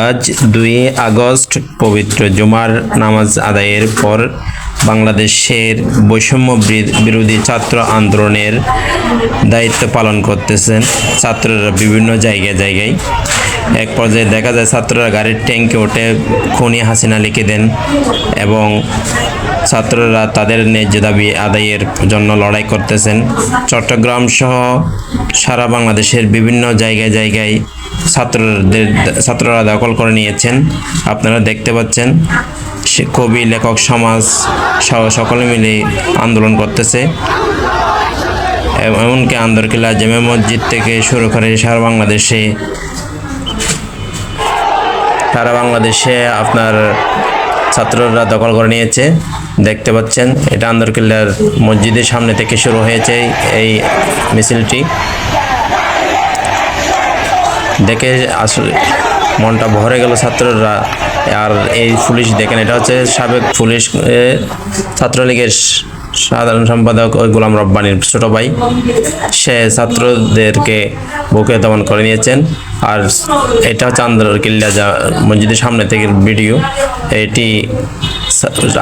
আজ দুই আগস্ট পবিত্র জুমার নামাজ আদায়ের পর বাংলাদেশের বৈষম্য বির- বিরোধী ছাত্র আন্দোলনের দায়িত্ব পালন করতেছেন ছাত্ররা বিভিন্ন জায়গায় জায়গায়। এক পর্যায়ে দেখা যায় ছাত্ররা গাড়ির ট্যাঙ্কে ওঠে খুনি হাসিনা লিখে দেন এবং ছাত্ররা তাদের ন্যায্য দাবি আদায়ের জন্য লড়াই করতেছেন। চট্টগ্রাম সহ সারা বাংলাদেশের বিভিন্ন জায়গায় জায়গায় ছাত্রদের ছাত্ররা দখল করে নিয়েছেন। আপনারা দেখতে পাচ্ছেন, সে কবি, লেখক, সমাজ সহ সকলে মিলে আন্দোলন করতেছে। এম- এমনকি আন্দরকিল্লা জামে মসজিদ থেকে শুরু করে সারা বাংলাদেশে সারা বাংলাদেশে আপনার ছাত্ররা দখল করে নিয়েছে। দেখতে পাচ্ছেন, এটা আন্দরকিল্লার মসজিদের সামনে থেকে শুরু হয়েছে এই মিছিলটি। দেখে আসলে মনটা ভরে গেল ছাত্ররা। আর এই পুলিশ দেখেন, এটা হচ্ছে সাবেক পুলিশ ছাত্রলীগের সাধারণ সম্পাদক ওই গোলাম রব্বানির ছোট ভাই। সে ছাত্রদেরকে বুকে দমন করে নিয়েছেন। আর এটা আন্দোলন কিল্লা যা মসজিদের সামনে থেকে ভিডিও। এটি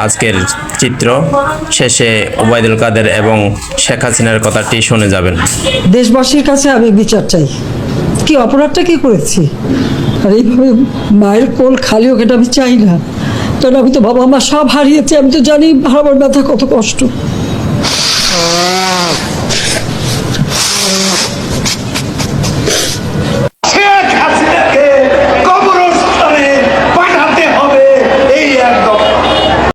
আজকের চিত্র। শেষে ওবায়দুল কাদের এবং শেখ হাসিনার কথাটি শুনে যাবেন। দেশবাসীর কাছে আমি বিচার চাই। কি অপরাধটা কি করেছি? আর এইভাবে মায়ের কোল খালি হোক, এটা আমি চাই না। কারণ আমি তো বাবা মা সব হারিয়েছি, আমি তো জানি হারাবার ব্যথা কত কষ্ট।